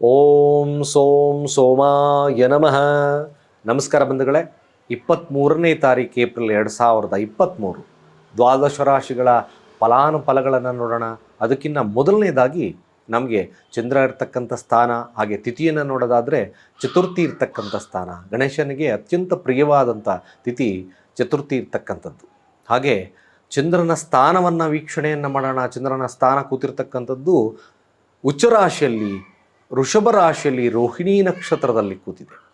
ಓಂ ಸೋಂ ಸೋಮಾಯ ನಮಃ. ನಮಸ್ಕಾರ ಬಂಧುಗಳೇ ಇಪ್ಪತ್ತ್ಮೂರನೇ ತಾರೀಕು ಏಪ್ರಿಲ್ ಎರಡು ಸಾವಿರದ ಇಪ್ಪತ್ತ್ಮೂರು ದ್ವಾದಶ ರಾಶಿಗಳ ಫಲಾನುಫಲಗಳನ್ನು ನೋಡೋಣ. ಅದಕ್ಕಿಂತ ಮೊದಲನೇದಾಗಿ ನಮಗೆ ಚಂದ್ರ ಇರ್ತಕ್ಕಂಥ ಸ್ಥಾನ, ಹಾಗೆ ತಿಥಿಯನ್ನು ನೋಡೋದಾದರೆ ಚತುರ್ಥಿ ಇರ್ತಕ್ಕಂಥ ಸ್ಥಾನ. ಗಣೇಶನಿಗೆ ಅತ್ಯಂತ ಪ್ರಿಯವಾದಂಥ ತಿಥಿ ಚತುರ್ಥಿ ಇರ್ತಕ್ಕಂಥದ್ದು. ಹಾಗೆ ಚಂದ್ರನ ಸ್ಥಾನವನ್ನು ವೀಕ್ಷಣೆಯನ್ನು ಮಾಡೋಣ. ಚಂದ್ರನ ಸ್ಥಾನ ಕೂತಿರ್ತಕ್ಕಂಥದ್ದು ಉಚ್ಚ ರಾಶಿಯಲ್ಲಿ ವೃಷಭ ರಾಶಿಯಲ್ಲಿ ರೋಹಿಣಿ ನಕ್ಷತ್ರದಲ್ಲಿ ಕೂತಿದೆ.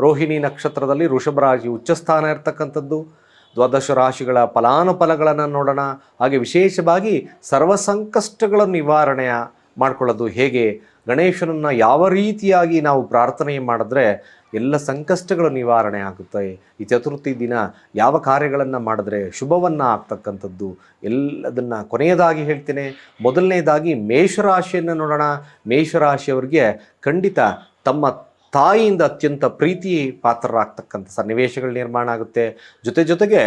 ರೋಹಿಣಿ ನಕ್ಷತ್ರದಲ್ಲಿ ಋಷಭ ರಾಶಿ ಉಚ್ಚಸ್ಥಾನ ಇರ್ತಕ್ಕಂಥದ್ದು. ದ್ವಾದಶ ರಾಶಿಗಳ ಫಲಾನುಫಲಗಳನ್ನು ನೋಡೋಣ. ಹಾಗೆ ವಿಶೇಷವಾಗಿ ಸರ್ವ ಸಂಕಷ್ಟಗಳ ನಿವಾರಣೆಯ ಮಾಡಿಕೊಳ್ಳೋದು ಹೇಗೆ? ಗಣೇಶನನ್ನು ಯಾವ ರೀತಿಯಾಗಿ ನಾವು ಪ್ರಾರ್ಥನೆ ಮಾಡಿದ್ರೆ ಎಲ್ಲ ಸಂಕಷ್ಟಗಳು ನಿವಾರಣೆ ಆಗುತ್ತೆ. ಈ ಚತುರ್ಥಿ ದಿನ ಯಾವ ಕಾರ್ಯಗಳನ್ನು ಮಾಡಿದ್ರೆ ಶುಭವನ್ನು ಆಗ್ತಕ್ಕಂಥದ್ದು ಎಲ್ಲದನ್ನು ಕೊನೆಯದಾಗಿ ಹೇಳ್ತೇನೆ. ಮೊದಲನೇದಾಗಿ ಮೇಷರಾಶಿಯನ್ನು ನೋಡೋಣ. ಮೇಷರಾಶಿಯವರಿಗೆ ಖಂಡಿತ ತಮ್ಮ ತಾಯಿಯಿಂದ ಅತ್ಯಂತ ಪ್ರೀತಿ ಪಾತ್ರರಾಗ್ತಕ್ಕಂಥ ಸನ್ನಿವೇಶಗಳು ನಿರ್ಮಾಣ ಆಗುತ್ತೆ. ಜೊತೆ ಜೊತೆಗೆ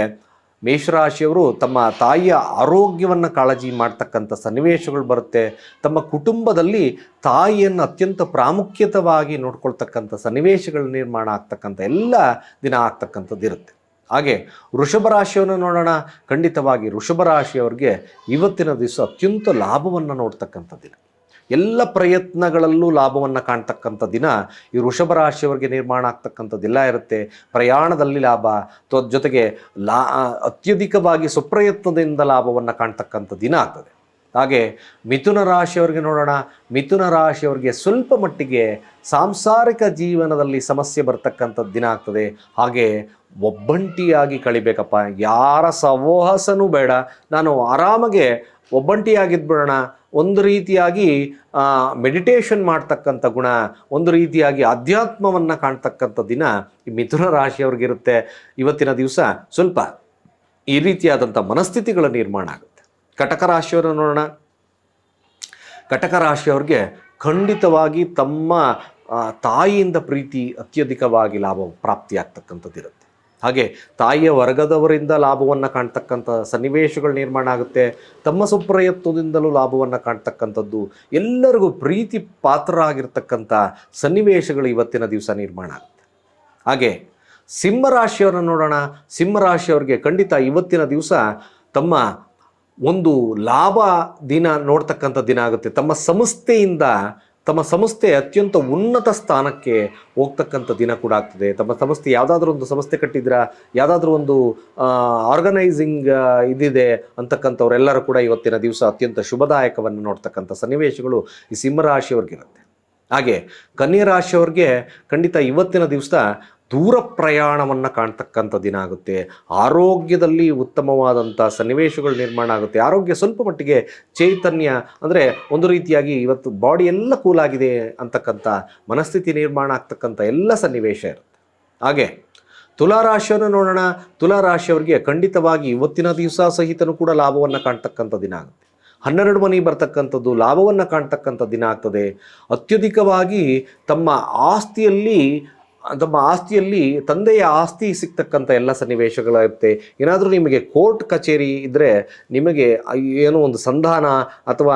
ಮೇಷರಾಶಿಯವರು ತಮ್ಮ ತಾಯಿಯ ಆರೋಗ್ಯವನ್ನು ಕಾಳಜಿ ಮಾಡ್ತಕ್ಕಂಥ ಸನ್ನಿವೇಶಗಳು ಬರುತ್ತೆ. ತಮ್ಮ ಕುಟುಂಬದಲ್ಲಿ ತಾಯಿಯನ್ನು ಅತ್ಯಂತ ಪ್ರಾಮುಖ್ಯತವಾಗಿ ನೋಡ್ಕೊಳ್ತಕ್ಕಂಥ ಸನ್ನಿವೇಶಗಳು ನಿರ್ಮಾಣ ಆಗ್ತಕ್ಕಂಥ ಎಲ್ಲ ದಿನ ಆಗ್ತಕ್ಕಂಥದ್ದು ಇರುತ್ತೆ. ಹಾಗೆ ವೃಷಭ ರಾಶಿಯನ್ನು ನೋಡೋಣ. ಖಂಡಿತವಾಗಿ ವೃಷಭ ರಾಶಿಯವರಿಗೆ ಇವತ್ತಿನ ದಿವಸ ಅತ್ಯಂತ ಲಾಭವನ್ನು ನೋಡ್ತಕ್ಕಂಥ ದಿನ. ಎಲ್ಲ ಪ್ರಯತ್ನಗಳಲ್ಲೂ ಲಾಭವನ್ನು ಕಾಣ್ತಕ್ಕಂಥ ದಿನ ಈ ವೃಷಭ ರಾಶಿಯವರಿಗೆ ನಿರ್ಮಾಣ ಆಗ್ತಕ್ಕಂಥದ್ದೆಲ್ಲ ಇರುತ್ತೆ. ಪ್ರಯಾಣದಲ್ಲಿ ಲಾಭ ಜೊತೆಗೆ ಲಾ ಅತ್ಯಧಿಕವಾಗಿ ಸುಪ್ರಯತ್ನದಿಂದ ಲಾಭವನ್ನು ಕಾಣ್ತಕ್ಕಂಥ ದಿನ ಆಗ್ತದೆ. ಹಾಗೆ ಮಿಥುನ ರಾಶಿಯವರಿಗೆ ನೋಡೋಣ. ಮಿಥುನ ರಾಶಿಯವರಿಗೆ ಸ್ವಲ್ಪ ಮಟ್ಟಿಗೆ ಸಾಂಸಾರಿಕ ಜೀವನದಲ್ಲಿ ಸಮಸ್ಯೆ ಬರ್ತಕ್ಕಂಥದ್ದು ದಿನ ಆಗ್ತದೆ. ಹಾಗೆ ಒಬ್ಬಂಟಿಯಾಗಿ ಕಳಿಬೇಕಪ್ಪ. ಯಾರ ಸವೋಹಸನೂ ಬೇಡ. ನಾನು ಆರಾಮಾಗೆ ಒಬ್ಬಂಟಿಯಾಗಿದ್ಬಿಡೋಣ. ಒಂದು ರೀತಿಯಾಗಿ ಮೆಡಿಟೇಷನ್ ಮಾಡ್ತಕ್ಕಂಥ ಗುಣ, ಒಂದು ರೀತಿಯಾಗಿ ಅಧ್ಯಾತ್ಮವನ್ನು ಕಾಣ್ತಕ್ಕಂಥ ದಿನ ಈ ಮಿಥುನ ರಾಶಿಯವ್ರಿಗಿರುತ್ತೆ. ಇವತ್ತಿನ ದಿವಸ ಸ್ವಲ್ಪ ಈ ರೀತಿಯಾದಂಥ ಮನಸ್ಥಿತಿಗಳ ನಿರ್ಮಾಣ ಆಗುತ್ತೆ. ಕಟಕ ರಾಶಿಯವರನ್ನು ನೋಡೋಣ. ಕಟಕ ರಾಶಿಯವ್ರಿಗೆ ಖಂಡಿತವಾಗಿ ತಮ್ಮ ತಾಯಿಯಿಂದ ಪ್ರೀತಿ ಅತ್ಯಧಿಕವಾಗಿ ಲಾಭ ಪ್ರಾಪ್ತಿಯಾಗ್ತಕ್ಕಂಥದ್ದು ಇರುತ್ತೆ ಹಾಗೆ ತಾಯಿಯ ವರ್ಗದವರಿಂದ ಲಾಭವನ್ನು ಕಾಣ್ತಕ್ಕಂಥ ಸನ್ನಿವೇಶಗಳು ನಿರ್ಮಾಣ ಆಗುತ್ತೆ. ತಮ್ಮ ಸುಪ್ರಯತ್ನದಿಂದಲೂ ಲಾಭವನ್ನು ಕಾಣ್ತಕ್ಕಂಥದ್ದು ಎಲ್ಲರಿಗೂ ಪ್ರೀತಿ ಪಾತ್ರರಾಗಿರ್ತಕ್ಕಂಥ ಸನ್ನಿವೇಶಗಳು ಇವತ್ತಿನ ದಿವಸ ನಿರ್ಮಾಣ ಆಗುತ್ತೆ. ಹಾಗೆ ಸಿಂಹರಾಶಿಯವರನ್ನು ನೋಡೋಣ. ಸಿಂಹರಾಶಿಯವರಿಗೆ ಖಂಡಿತ ಇವತ್ತಿನ ದಿವಸ ತಮ್ಮ ಒಂದು ಲಾಭ ದಿನ ನೋಡ್ತಕ್ಕಂಥ ದಿನ ಆಗುತ್ತೆ. ತಮ್ಮ ಸಂಸ್ಥೆಯಿಂದ ತಮ್ಮ ಸಂಸ್ಥೆ ಅತ್ಯಂತ ಉನ್ನತ ಸ್ಥಾನಕ್ಕೆ ಹೋಗ್ತಕ್ಕಂಥ ದಿನ ಕೂಡ ಆಗ್ತದೆ. ತಮ್ಮ ಸಂಸ್ಥೆ ಯಾವುದಾದ್ರೂ ಒಂದು ಸಂಸ್ಥೆ ಕಟ್ಟಿದ್ರ, ಯಾವುದಾದ್ರೂ ಒಂದು ಆರ್ಗನೈಸಿಂಗ್ ಇದಿದೆ ಅಂತಕ್ಕಂಥವ್ರೆಲ್ಲರೂ ಕೂಡ ಇವತ್ತಿನ ದಿವಸ ಅತ್ಯಂತ ಶುಭದಾಯಕವನ್ನು ನೋಡ್ತಕ್ಕಂಥ ಸನ್ನಿವೇಶಗಳು ಈ ಸಿಂಹರಾಶಿಯವ್ರಿಗಿರುತ್ತೆ ಹಾಗೆ ಕನ್ಯಾ ರಾಶಿಯವ್ರಿಗೆ ಖಂಡಿತ ಇವತ್ತಿನ ದಿವಸ ದೂರ ಪ್ರಯಾಣವನ್ನು ಕಾಣ್ತಕ್ಕಂಥ ದಿನ ಆಗುತ್ತೆ. ಆರೋಗ್ಯದಲ್ಲಿ ಉತ್ತಮವಾದಂಥ ಸನ್ನಿವೇಶಗಳು ನಿರ್ಮಾಣ ಆಗುತ್ತೆ. ಆರೋಗ್ಯ ಸ್ವಲ್ಪ ಮಟ್ಟಿಗೆ ಚೈತನ್ಯ ಅಂದರೆ ಒಂದು ರೀತಿಯಾಗಿ ಇವತ್ತು ಬಾಡಿ ಎಲ್ಲ ಕೂಲ್ ಆಗಿದೆ ಅಂತಕ್ಕಂಥ ಮನಸ್ಥಿತಿ ನಿರ್ಮಾಣ ಆಗ್ತಕ್ಕಂಥ ಎಲ್ಲ ಸನ್ನಿವೇಶ ಇರುತ್ತೆ. ಹಾಗೆ ತುಲಾರಾಶಿಯನ್ನು ನೋಡೋಣ. ತುಲಾರಾಶಿಯವರಿಗೆ ಖಂಡಿತವಾಗಿ ಇವತ್ತಿನ ದಿವಸ ಸಹಿತನೂ ಕೂಡ ಲಾಭವನ್ನು ಕಾಣ್ತಕ್ಕಂಥ ದಿನ ಆಗುತ್ತೆ. ಹನ್ನೆರಡು ಮನೆ ಬರ್ತಕ್ಕಂಥದ್ದು ಲಾಭವನ್ನು ಕಾಣ್ತಕ್ಕಂಥ ದಿನ ಆಗ್ತದೆ. ಅತ್ಯಧಿಕವಾಗಿ ತಮ್ಮ ಆಸ್ತಿಯಲ್ಲಿ ತಮ್ಮ ಆಸ್ತಿಯಲ್ಲಿ ತಂದೆಯ ಆಸ್ತಿ ಸಿಗ್ತಕ್ಕಂಥ ಎಲ್ಲ ಸನ್ನಿವೇಶಗಳಿರುತ್ತೆ ಏನಾದರೂ ನಿಮಗೆ ಕೋರ್ಟ್ ಕಚೇರಿ ಇದ್ದರೆ ನಿಮಗೆ ಏನೋ ಒಂದು ಸಂಧಾನ ಅಥವಾ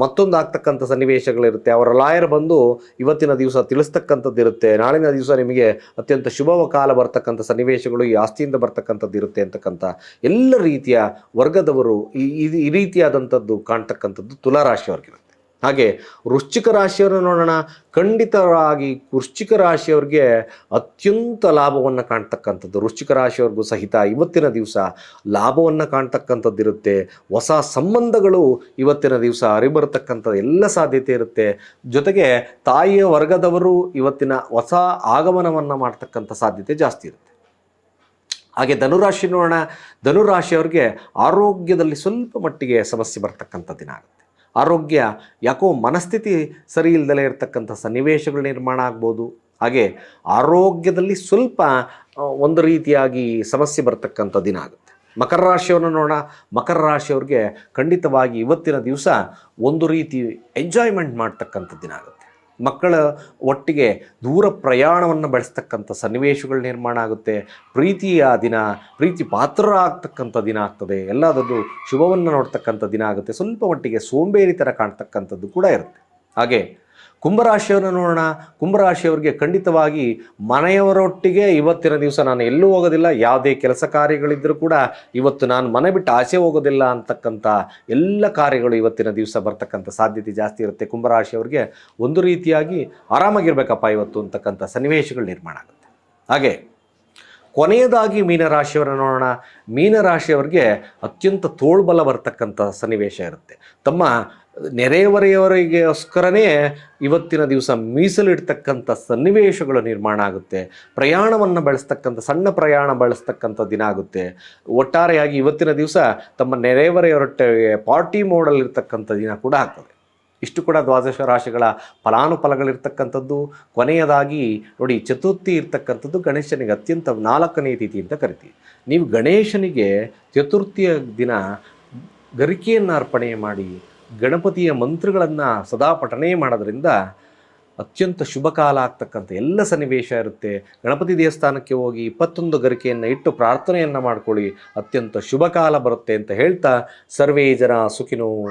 ಮತ್ತೊಂದು ಆಗ್ತಕ್ಕಂಥ ಸನ್ನಿವೇಶಗಳಿರುತ್ತೆ. ಅವರ ಲಾಯರ್ ಬಂದು ಇವತ್ತಿನ ದಿವಸ ತಿಳಿಸ್ತಕ್ಕಂಥದ್ದು ಇರುತ್ತೆ. ನಾಳಿನ ದಿವಸ ನಿಮಗೆ ಅತ್ಯಂತ ಶುಭ ಕಾಲ ಬರ್ತಕ್ಕಂಥ ಸನ್ನಿವೇಶಗಳು ಈ ಆಸ್ತಿಯಿಂದ ಬರ್ತಕ್ಕಂಥದ್ದು ಇರುತ್ತೆ ಅಂತಕ್ಕಂಥ ಎಲ್ಲ ರೀತಿಯ ವರ್ಗದವರು ಈ, ಈ- ಈ ರೀತಿಯಾದಂಥದ್ದು ಕಾಣ್ತಕ್ಕಂಥದ್ದು ತುಲಾರಾಶಿಯವ್ರಿಗಿರುತ್ತೆ ಹಾಗೆ ವೃಶ್ಚಿಕ ರಾಶಿಯವರು ನೋಡೋಣ. ಖಂಡಿತವಾಗಿ ವೃಶ್ಚಿಕ ರಾಶಿಯವ್ರಿಗೆ ಅತ್ಯಂತ ಲಾಭವನ್ನು ಕಾಣ್ತಕ್ಕಂಥದ್ದು. ವೃಶ್ಚಿಕ ರಾಶಿಯವ್ರಿಗೂ ಸಹಿತ ಇವತ್ತಿನ ದಿವಸ ಲಾಭವನ್ನು ಕಾಣ್ತಕ್ಕಂಥದ್ದು ಇರುತ್ತೆ ಹೊಸ ಸಂಬಂಧಗಳು ಇವತ್ತಿನ ದಿವಸ ಅರಿಬರ್ತಕ್ಕಂಥ ಎಲ್ಲ ಸಾಧ್ಯತೆ ಇರುತ್ತೆ. ಜೊತೆಗೆ ತಾಯಿಯ ವರ್ಗದವರು ಇವತ್ತಿನ ಹೊಸ ಆಗಮನವನ್ನು ಮಾಡ್ತಕ್ಕಂಥ ಸಾಧ್ಯತೆ ಜಾಸ್ತಿ ಇರುತ್ತೆ. ಹಾಗೆ ಧನುರಾಶಿ ನೋಡೋಣ. ಧನುರಾಶಿಯವ್ರಿಗೆ ಆರೋಗ್ಯದಲ್ಲಿ ಸ್ವಲ್ಪ ಮಟ್ಟಿಗೆ ಸಮಸ್ಯೆ ಬರ್ತಕ್ಕಂಥ ದಿನ ಆಗುತ್ತೆ. ಆರೋಗ್ಯ ಯಾಕೋ ಮನಸ್ಥಿತಿ ಸರಿ ಇಲ್ಲದಲೇ ಇರತಕ್ಕಂಥ ಸನ್ನಿವೇಶಗಳು ನಿರ್ಮಾಣ ಆಗ್ಬೋದು. ಹಾಗೆ ಆರೋಗ್ಯದಲ್ಲಿ ಸ್ವಲ್ಪ ಒಂದು ರೀತಿಯಾಗಿ ಸಮಸ್ಯೆ ಬರ್ತಕ್ಕಂಥ ದಿನ ಆಗುತ್ತೆ. ಮಕರ ರಾಶಿಯವರು ನೋಡೋಣ. ಮಕರ ರಾಶಿಯವ್ರಿಗೆ ಖಂಡಿತವಾಗಿ ಇವತ್ತಿನ ದಿವಸ ಒಂದು ರೀತಿ ಎಂಜಾಯ್ಮೆಂಟ್ ಮಾಡ್ತಕ್ಕಂಥ ದಿನ ಆಗುತ್ತೆ. ಮಕ್ಕಳ ಒಟ್ಟಿಗೆ ದೂರ ಪ್ರಯಾಣವನ್ನು ಬೆಳೆಸ್ತಕ್ಕಂಥ ಸನ್ನಿವೇಶಗಳು ನಿರ್ಮಾಣ ಆಗುತ್ತೆ. ಪ್ರೀತಿಯ ದಿನ, ಪ್ರೀತಿ ಪಾತ್ರರಾಗ್ತಕ್ಕಂಥ ದಿನ ಆಗ್ತದೆ. ಎಲ್ಲದರಲ್ಲೂ ಶುಭವನ್ನು ನೋಡ್ತಕ್ಕಂಥ ದಿನ ಆಗುತ್ತೆ. ಸ್ವಲ್ಪ ಮಟ್ಟಿಗೆ ಥರ ಕಾಣ್ತಕ್ಕಂಥದ್ದು ಕೂಡ ಇರುತ್ತೆ. ಹಾಗೆ ಕುಂಭರಾಶಿಯವರನ್ನು ನೋಡೋಣ. ಕುಂಭರಾಶಿಯವರಿಗೆ ಖಂಡಿತವಾಗಿ ಮನೆಯವರೊಟ್ಟಿಗೆ ಇವತ್ತಿನ ದಿವಸ ನಾನು ಎಲ್ಲೂ ಹೋಗೋದಿಲ್ಲ. ಯಾವುದೇ ಕೆಲಸ ಕಾರ್ಯಗಳಿದ್ದರೂ ಕೂಡ ಇವತ್ತು ನಾನು ಮನೆ ಬಿಟ್ಟು ಆಸೆ ಹೋಗೋದಿಲ್ಲ ಅಂತಕ್ಕಂಥ ಎಲ್ಲ ಕಾರ್ಯಗಳು ಇವತ್ತಿನ ದಿವಸ ಬರ್ತಕ್ಕಂಥ ಸಾಧ್ಯತೆ ಜಾಸ್ತಿ ಇರುತ್ತೆ. ಕುಂಭರಾಶಿಯವರಿಗೆ ಒಂದು ರೀತಿಯಾಗಿ ಆರಾಮಾಗಿರ್ಬೇಕಪ್ಪ ಇವತ್ತು ಅಂತಕ್ಕಂಥ ಸನ್ನಿವೇಶಗಳು ನಿರ್ಮಾಣ ಆಗುತ್ತೆ. ಹಾಗೆ ಕೊನೆಯದಾಗಿ ಮೀನರಾಶಿಯವರನ್ನು ನೋಡೋಣ. ಮೀನರಾಶಿಯವರಿಗೆ ಅತ್ಯಂತ ತೋಳ್ಬಲ ಬರ್ತಕ್ಕಂಥ ಸನ್ನಿವೇಶ ಇರುತ್ತೆ. ತಮ್ಮ ನೆರೆಹೊರೆಯವರಿಗೋಸ್ಕರನೇ ಇವತ್ತಿನ ದಿವಸ ಮೀಸಲಿಡ್ತಕ್ಕಂಥ ಸನ್ನಿವೇಶಗಳು ನಿರ್ಮಾಣ ಆಗುತ್ತೆ. ಪ್ರಯಾಣವನ್ನು ಬಳಸ್ತಕ್ಕಂಥ, ಸಣ್ಣ ಪ್ರಯಾಣ ಬಳಸ್ತಕ್ಕಂಥ ದಿನ ಆಗುತ್ತೆ. ಒಟ್ಟಾರೆಯಾಗಿ ಇವತ್ತಿನ ದಿವಸ ತಮ್ಮ ನೆರೆಹೊರೆಯವರೊಟ್ಟಿಗೆ ಪಾರ್ಟಿ ಮೋಡಲ್ಲಿರ್ತಕ್ಕಂಥ ದಿನ ಕೂಡ ಆಗ್ತದೆ. ಇಷ್ಟು ಕೂಡ ದ್ವಾದಶ ರಾಶಿಗಳ ಫಲಾನುಫಲಗಳಿರ್ತಕ್ಕಂಥದ್ದು, ಕೊನೆಯದಾಗಿ ನೋಡಿ ಚತುರ್ಥಿ ಇರ್ತಕ್ಕಂಥದ್ದು ಗಣೇಶನಿಗೆ ಅತ್ಯಂತ ನಾಲ್ಕನೇ ತಿಥಿ ಅಂತ ಕರಿತೀವಿ. ನೀವು ಗಣೇಶನಿಗೆ ಚತುರ್ಥಿಯ ದಿನ ಗರಿಕೆಯನ್ನು ಅರ್ಪಣೆ ಮಾಡಿ ಗಣಪತಿಯ ಮಂತ್ರಗಳನ್ನು ಸದಾ ಪಠಣೆ ಮಾಡೋದ್ರಿಂದ ಅತ್ಯಂತ ಶುಭ ಕಾಲ ಆಗ್ತಕ್ಕಂಥ ಎಲ್ಲ ಸನ್ನಿವೇಶ ಇರುತ್ತೆ. ಗಣಪತಿ ದೇವಸ್ಥಾನಕ್ಕೆ ಹೋಗಿ ಇಪ್ಪತ್ತೊಂದು ಗರಿಕೆಯನ್ನು ಇಟ್ಟು ಪ್ರಾರ್ಥನೆಯನ್ನು ಮಾಡ್ಕೊಳ್ಳಿ. ಅತ್ಯಂತ ಶುಭ ಕಾಲ ಬರುತ್ತೆ ಅಂತ ಹೇಳ್ತಾ ಸರ್ವೇ ಜನ ಸುಖಿನೋ